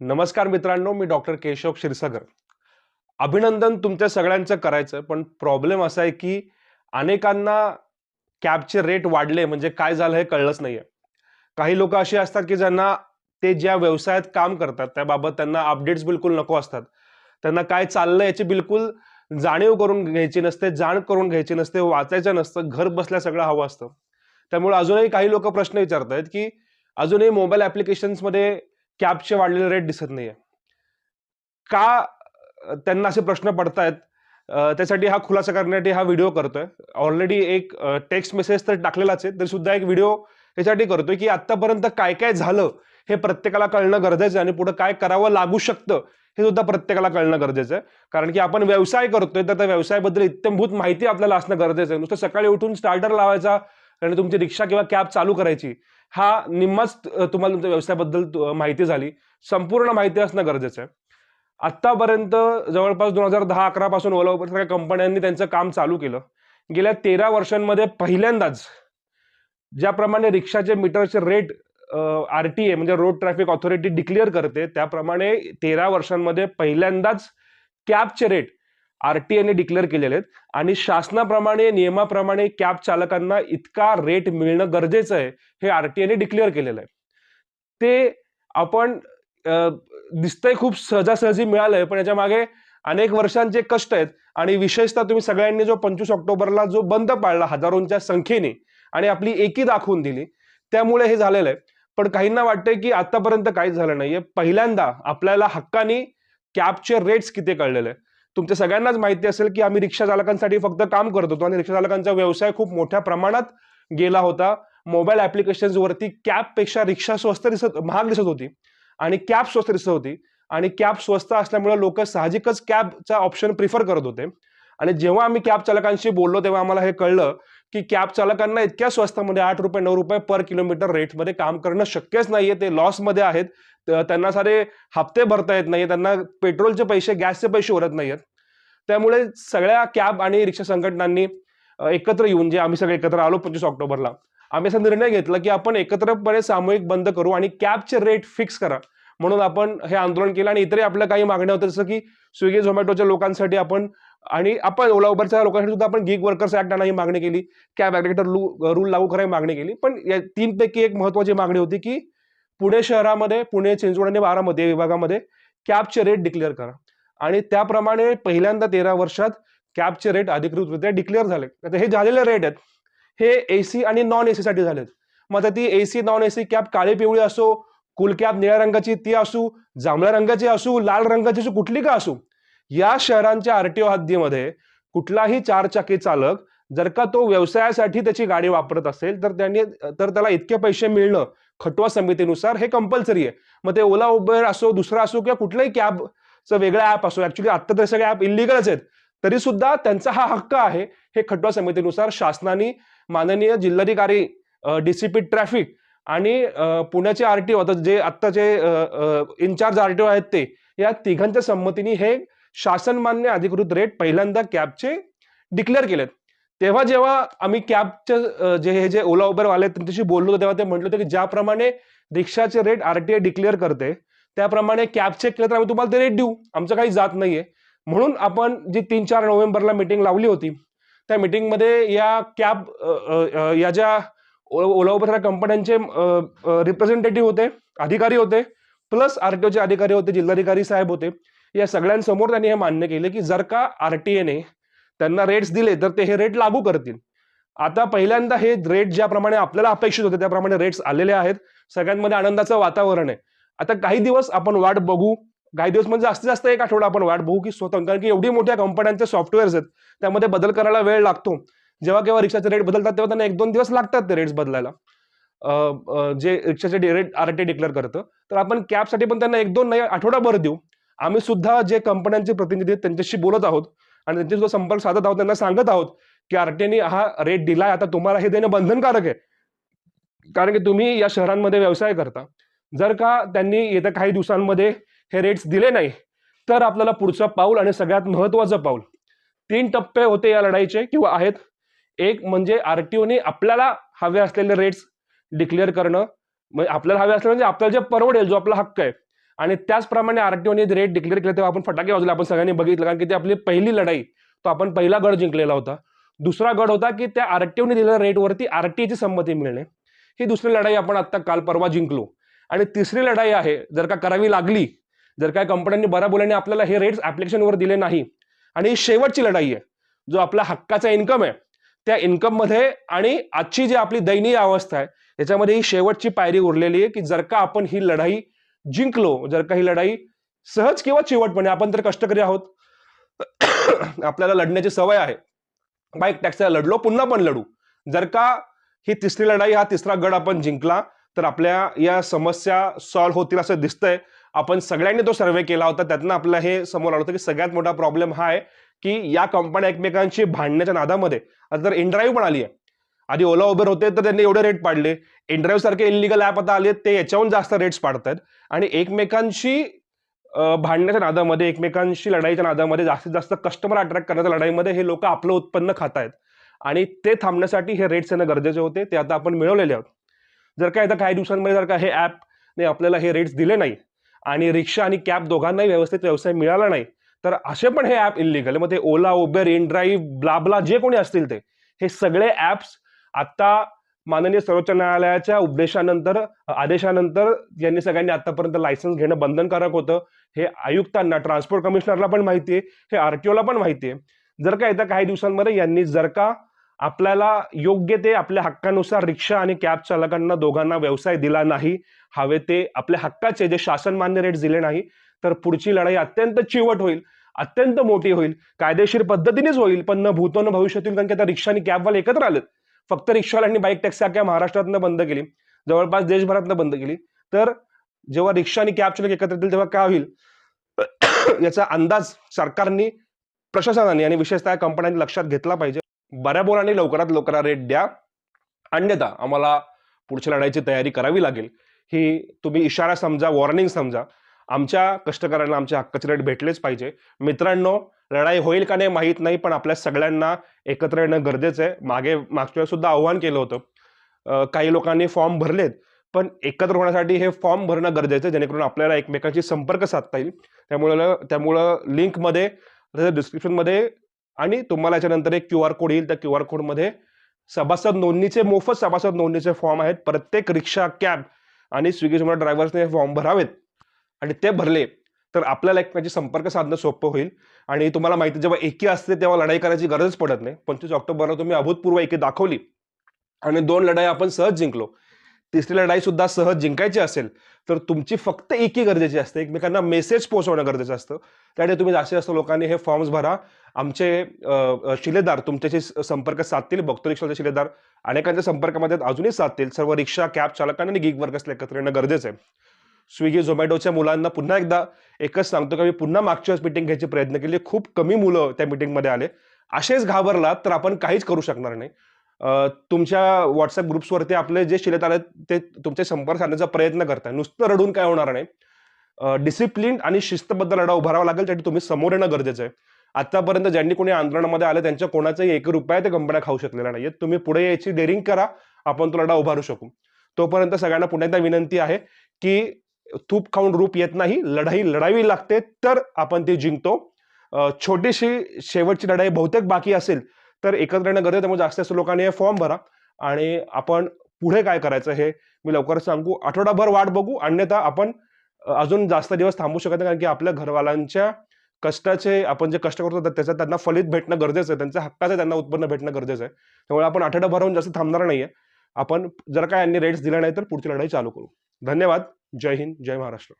नमस्कार मित्रांनो मी डॉक्टर केशव क्षीरसागर. अभिनंदन तुमच्या सगळ्यांचं करायचं पण प्रॉब्लेम असा आहे की अनेकांना कॅबचे रेट वाढले म्हणजे काय झालं हे कळलंच नाहीये. काही लोक असे असतात की ज्यांना ते ज्या व्यवसायात काम करतात त्याबाबत त्यांना अपडेट्स बिलकुल नको असतात. त्यांना काय चाललं याची बिलकुल जाणीव करून घ्यायची नसते जाण करून घ्यायची नसते वाचायचं नसतं घर बसल्या सगळं हवं असतं. त्यामुळे अजूनही काही लोक प्रश्न विचारत आहेत की अजूनही मोबाईल ॲप्लिकेशन्समध्ये कॅबचे वाढलेले रेट दिसत नाहीये. का त्यांना असे प्रश्न पडतायत? त्यासाठी हा खुलासा करण्यासाठी हा व्हिडिओ करतोय. ऑलरेडी एक टेक्स्ट मेसेज तर टाकलेलाच आहे तरी सुद्धा एक व्हिडिओ यासाठी करतोय की आतापर्यंत काय काय झालं हे प्रत्येकाला कळणं गरजेचं आहे आणि पुढे काय करावं लागू शकतं हे सुद्धा प्रत्येकाला कळणं गरजेचं आहे. कारण की आपण व्यवसाय करतोय तर त्या व्यवसायाबद्दल इत्यंभूत माहिती आपल्याला असणं गरजेचं आहे. नुसतं सकाळी उठून स्टार्टर लावायचा आणि तुमची रिक्षा किंवा कॅब चालू करायची हा निम्माच तुम्हाला तुमच्या व्यवसायाबद्दल तु- माहिती झाली. संपूर्ण माहिती असणं गरजेचं आहे. आत्तापर्यंत जवळपास दोन हजार दहा अकरा पासून ओला उबर सारख्या कंपन्यांनी त्यांचं काम चालू केलं. गेल्या तेरा वर्षांमध्ये पहिल्यांदाच ज्याप्रमाणे रिक्षाचे मीटरचे रेट आर टी ए म्हणजे रोड ट्रॅफिक ऑथॉरिटी डिक्लेअर करते त्याप्रमाणे तेरा वर्षांमध्ये पहिल्यांदाच कॅबचे रेट आरटीएने डिक्लेअर केलेले आहेत. आणि शासनाप्रमाणे नियमाप्रमाणे कॅब चालकांना इतका रेट मिळणं गरजेचं आहे हे आरटीएने डिक्लेअर केलेलं आहे. ते आपण दिसतंय खूप सहजासहजी मिळालंय पण याच्या मागे अनेक वर्षांचे कष्ट आहेत. आणि विशेषतः तुम्ही सगळ्यांनी जो पंचवीस ऑक्टोबरला जो बंद पाळला हजारोंच्या संख्येने आणि आपली एकी दाखवून दिली त्यामुळे हे झालेलं आहे. पण काहींना वाटतंय की आतापर्यंत काहीच झालं नाहीये. पहिल्यांदा आपल्याला हक्कानी कॅबचे रेट्स किती कळलेले तुमच्या सगळ्यांनाच माहिती असेल की आम्ही रिक्षा चालकांसाठी फक्त काम करत होतो आणि रिक्षा चालकांचा व्यवसाय खूप मोठ्या प्रमाणात गेला होता. मोबाईल ऍप्लिकेशन्स वरती कॅबपेक्षा रिक्षा स्वस्त दिसत महाग दिसत होती आणि कॅब स्वस्त दिसत होती. आणि कॅब स्वस्त असल्यामुळे लोक साहजिकच कॅबचा ऑप्शन प्रिफर करत होते. आणि जेव्हा आम्ही कॅब चालकांशी बोललो तेव्हा आम्हाला हे कळलं की कॅब चालकांना इतक्या स्वस्तामध्ये आठ रुपये नऊ रुपये पर किलोमीटर रेटमध्ये काम करणं शक्यच नाहीये. ते लॉसमध्ये आहेत. त्यांना सारे हप्ते भरता येत नाही त्यांना पेट्रोलचे पैसे गॅसचे पैसे उरत नाहीयेत. त्यामुळे सगळ्या कॅब आणि रिक्षा संघटनांनी एकत्र येऊन जे आम्ही सगळे एकत्र आलो पंचवीस ऑक्टोबरला आम्ही असा निर्णय घेतला की आपण एकत्रपणे सामूहिक बंद करू आणि कॅबचे रेट फिक्स करा. म्हणून आपण हे आंदोलन केलं आणि इतरही आपल्या काही मागण्या होत्या जसं की स्विगी झोमॅटोच्या लोकांसाठी आपण आणि आपण ओला उबरच्या लोकांसाठी सुद्धा आपण गिग वर्कर्स ऍक्ट ही मागणी केली. कॅब ऍग्रेटर रूल लागू करायची मागणी केली. पण या तीनपैकी एक महत्वाची मागणी होती की पुणे शहरामध्ये पुणे चिंचवड आणि बारामध्ये विभागामध्ये कॅबचे रेट डिक्लेअर करा. आणि त्याप्रमाणे पहिल्यांदा तेरा वर्षात कॅबचे रेट अधिकृतरित्या डिक्लेअर झाले. आता हे झालेले रेट आहेत हे एसी आणि नॉन एसी साठी झालेत. मग आता ती एसी नॉन एसी कॅब काळी पिवळी असो कुल कॅब निळ्या रंगाची ती असू जांभळ्या रंगाची असू लाल रंगाची असू कुठली का असू या शहरांच्या आरटीओ हद्दीमध्ये कुठलाही चारचाकी चालक जर का तो व्यवसायासाठी त्याची गाडी वापरत असेल तर त्यांनी तर त्याला इतके पैसे मिळणं खटवा समितीनुसार हे कंपल्सरी आहे. मग ते ओला उबर असो दुसरा असो किंवा कुठलाही कॅब वेगळा ऍप असो ऍक्च्युली आता तर सगळे ऍप इलिगलच आहेत. तरी सुद्धा त्यांचा हा हक्क आहे हे खटवा समितीनुसार शासनाने माननीय जिल्हाधिकारी डीसीपी ट्रॅफिक आणि अ, पुण्याचे आरटीओ आता जे आत्ताचे इन्चार्ज आरटीओ आहेत ते या तिघांच्या संमतीने हे शासनमान्य अधिकृत रेट पहिल्यांदा कॅबचे डिक्लेअर केलेत. तेव्हा जेव्हा आम्ही कॅबचे जे हे जे ओला उबरवाले आहेत, त्यांच्याशी बोललो तेव्हा ते म्हटलं होतं की ज्याप्रमाणे रिक्षाचे रेट आरटीए डिक्लेअर करते त्याप्रमाणे कॅबचे केलं तर आम्ही तुम्हाला ते रेट देऊ. आमचं काही जात नाहीये. म्हणून आपण जी तीन चार नोव्हेंबरला मिटिंग लावली होती त्या मिटिंगमध्ये या कॅब या ज्या ओ- ओला उबर कंपन्यांचे रिप्रेझेंटेटिव्ह होते अधिकारी होते प्लस आरटीओचे अधिकारी होते जिल्हाधिकारी साहेब होते या सगळ्यांसमोर त्यांनी हे मान्य केले की जर का आरटीएने त्यांना रेट्स दिले तर ते हे रेट लागू करतील. आता पहिल्यांदा हे रेट ज्याप्रमाणे आपल्याला अपेक्षित होते त्याप्रमाणे रेट्स आलेले आहेत. सगळ्यांमध्ये आनंदाचं वातावरण आहे. आता काही दिवस आपण वाट बघू काही दिवस म्हणजे जास्तीत जास्त एक आठवडा आपण वाट बघू की स्वतः कारण की एवढी मोठ्या कंपन्यांचे सॉफ्टवेअर्स आहेत त्यामध्ये बदल करायला वेळ लागतो. जेव्हा केव्हा रिक्षाचे रेट बदलतात तेव्हा त्यांना एक दोन दिवस लागतात ते रेट्स बदलायला. जे रिक्षाचे रेट आर टी डिक्लेअर करतं तर आपण कॅबसाठी पण त्यांना एक दोन नाही आठवडाभर देऊ. आम्ही सुद्धा जे कंपन्यांचे प्रतिनिधी आहेत त्यांच्याशी बोलत आहोत आणि त्यांचे जो संपर्क साधत आहोत त्यांना सांगत आहोत की आरटीने हा रेट दिलाय. आता तुम्हाला हे देणं बंधनकारक आहे. कारण की तुम्ही या शहरांमध्ये व्यवसाय करता. जर का त्यांनी येत्या काही दिवसांमध्ये हे रेट्स दिले नाही तर आपल्याला पुढचं पाऊल आणि सगळ्यात महत्वाचं पाऊल तीन टप्पे होते या लढाईचे किंवा आहेत. एक म्हणजे आरटीओने आपल्याला हवे असलेले रेट्स डिक्लेअर करणं म्हणजे आपल्याला हवे असले म्हणजे आपल्याला जे परवडेल जो आपला हक्क आहे आणि त्याचप्रमाणे आरटीओने रेट डिक्लेअर केले तेव्हा आपण फटाके वाजले आपण सगळ्यांनी बघितलं कारण की ती आपली पहिली लढाई तो आपण पहिला गड जिंकलेला होता. दुसरा गड होता की त्या आरटीओने दिलेल्या रेटवरती आरटीआयची संमती मिळणे. ही दुसरी लढाई आपण आत्ता काल परवा जिंकलो. आणि तिसरी लढाई आहे जर का करावी लागली जर काय कंपन्यांनी बऱ्या बोलाने आपल्याला हे रेट्स ॲप्लिकेशनवर दिले नाही आणि ही शेवटची लढाई आहे जो आपला हक्काचा इन्कम आहे त्या इन्कममध्ये आणि आजची जी आपली दयनीय अवस्था आहे याच्यामध्ये ही शेवटची पायरी उरलेली आहे की जर का आपण ही लढाई जिंकलो जर का ही लढाई सहज किंवा चिवटपणे आपण तर कष्टकरी आहोत आपल्याला लढण्याची सवय आहे. बाईक टॅक्सीला लढलो पुन्हा पण लढू. जर का ही तिसरी लढाई हा तिसरा गड आपण जिंकला तर आपल्या या समस्या सॉल्व्ह होतील असं दिसतंय. आपण सगळ्यांनी तो सर्वे केला होता. त्यातनं आपल्याला हे समोर आलं होतं की सगळ्यात मोठा प्रॉब्लेम हा आहे की या कंपन्या एकमेकांशी भांडण्याच्या नादामध्ये. आता तर इनड्राईव्ह पण आली आहे आधी ओला उबेर होते तर त्यांनी एवढे रेट पाडले. इनड्राईव्ह सारखे इलिगल ॲप आता आले ते याच्याहून जास्त रेट्स पाडतात आणि एकमेकांशी भांडण्याच्या नादामध्ये एकमेकांशी लढाईच्या नादामध्ये जास्तीत जास्त कस्टमर अट्रॅक्ट करण्याच्या लढाईमध्ये हे लोक आपलं उत्पन्न खात आहेत आणि ते थांबण्यासाठी हे रेट्स येणं गरजेचे होते. ते आता आपण मिळवलेले आहोत. जर का आता काही दिवसांमध्ये जर का हे ॲपने आपल्याला हे रेट्स दिले नाही आणि रिक्षा आणि कॅब दोघांनाही व्यवस्थित व्यवसाय मिळाला नाही तर असे पण हे ॲप इलिगल मग ते Ola Uber in drive BlaBla जे कोणी असतील ते हे सगळे ॲप्स आत्ता माननीय सर्वोच्च न्यायालयाच्या उपदेशानंतर आदेशानंतर यांनी सगळ्यांनी आतापर्यंत लायसन्स घेणं बंधनकारक होतं. हे आयुक्तांना ट्रान्सपोर्ट कमिशनरला पण माहिती आहे. हे आरटीओला पण माहिती आहे. जर का येत्या काही दिवसांमध्ये यांनी जर का आपल्याला योग्य ते आपल्या हक्कानुसार रिक्षा आणि कॅब चालकांना दोघांना व्यवसाय दिला नाही हवे ते आपल्या हक्काचे जे शासन मान्य रेट दिले नाही तर पुढची लढाई अत्यंत चिवट होईल अत्यंत मोठी होईल कायदेशीर पद्धतीनेच होईल पण न भूतो न भविष्यातील कारण की आता रिक्षा आणि कॅबवाले एकत्र आलेत. फक्त रिक्षावाल्यांनी बाईक टॅक्सी अख्ख्या महाराष्ट्रातनं बंद केली. जवळपास देशभरातनं बंद केली. तर जेव्हा रिक्षा आणि कॅब चालक एकत्र येतील तेव्हा काय होईल? याचा अंदाज सरकारने प्रशासनाने आणि विशेषतः कंपन्यांनी लक्षात घेतला पाहिजे. बऱ्या बोलाने लवकरात लवकर रेट द्या. अन्यथा आम्हाला पुढच्या लढाईची तयारी करावी लागेल. ही तुम्ही इशारा समजा वॉर्निंग समजा. आमच्या कष्टकऱ्यांना आमच्या हक्काचे रेट भेटलेच पाहिजे. मित्रांनो लढाई होईल का नाही माहीत नाही पण आपल्या सगळ्यांना एकत्र येणं गरजेचं आहे. मागे मागच्या सुद्धा आव्हान केलं होतं. काही लोकांनी फॉर्म भरलेत पण एकत्र होण्यासाठी हे फॉर्म भरणं गरजेचं आहे जेणेकरून आपल्याला एकमेकांशी संपर्क साधता येईल. त्यामुळं त्यामुळं लिंकमध्ये डिस्क्रिप्शनमध्ये आणि तुम्हाला याच्यानंतर एक क्यू आर कोड येईल. त्या क्यू आर कोडमध्ये सभासद नोंदणीचे मोफत सभासद नोंदणीचे फॉर्म आहेत. प्रत्येक रिक्षा कॅब आणि स्विगी झोमॅटो ड्रायव्हर्सने हे फॉर्म भरावेत. आणि ते भरले तर आपल्याला एकमेकांशी संपर्क साधणं सोपं होईल. आणि तुम्हाला माहिती जेव्हा एकी असते तेव्हा लढाई करायची गरज पडत नाही. पंचवीस ऑक्टोबरला तुम्ही अभूतपूर्व एकी दाखवली. आणि दोन लढाई आपण सहज जिंकलो. तिसरी लढाई सुद्धा सहज जिंकायची असेल तर तुमची फक्त एकी गरजेची असते. एकमेकांना मेसेज पोहोचवणं गरजेचं असतं. त्यासाठी तुम्ही जास्तीत जास्त लोकांनी हे फॉर्म्स भरा. आमचे शिलेदार तुमच्याशी संपर्क साधतील. बघतो रिक्षाचे शिलेदार. अनेकांच्या संपर्कामध्ये अजूनही साधतील. सर्व रिक्षा कॅब चालकांना आणि गिग वर्कर्सला एकत्र येणं गरजेचं आहे. स्विगी झोमॅटोच्या मुलांना पुन्हा एकदा एकच सांगतो की मी पुन्हा मागच्या वेळेस मिटिंग घ्यायचे प्रयत्न केले. खूप कमी मुलं त्या मिटिंगमध्ये आले. असेच घाबरलात तर आपण काहीच करू शकणार नाही. तुमच्या व्हॉट्सअप ग्रुप्सवरती आपले जे शिलेत आहेत ते तुमचे संपर्क साधण्याचा प्रयत्न करताय. नुसतं रडून काय होणार नाही. डिसिप्लिन आणि शिस्तबद्ध लढा उभारावा लागेल त्यासाठी तुम्ही समोर येणं गरजेचं आहे. आतापर्यंत ज्यांनी कोणी आंदोलनामध्ये आले त्यांच्या कोणाचाही एक रुपया ते कंपन्या खाऊ शकलेल्या नाहीयेत तुम्ही पुढे यायची डेअरिंग करा आपण तो लढा उभारू शकू. तोपर्यंत सगळ्यांना पुन्हा एकदा विनंती आहे की तूप खाऊन रूप येत नाही लढाई लढावी लागते तर आपण ती जिंकतो. छोटीशी शेवटची लढाई बहुतेक बाकी असेल तर एकत्र येणं गरजेचं त्यामुळे जास्त जास्त लोकांनी हे फॉर्म भरा. आणि आपण पुढे काय करायचं हे मी लवकरच सांगू. आठवडाभर वाट बघू अन्यथा आपण अजून जास्त दिवस थांबू शकत नाही कारण की आपल्या घरवाल्यांच्या कष्टाचे आपण जे कष्ट करतो त्याचं त्यांना फलित भेटणं गरजेचं आहे त्यांच्या हक्काचं त्यांना उत्पन्न भेटणं गरजेचं आहे. त्यामुळे आपण आठवडाभराहून जास्त थांबणार नाही आहे आपण जर काय यांनी रेट्स दिले नाही तर पुढची लढाई चालू करू. धन्यवाद. जय हिंद जय महाराष्ट्र.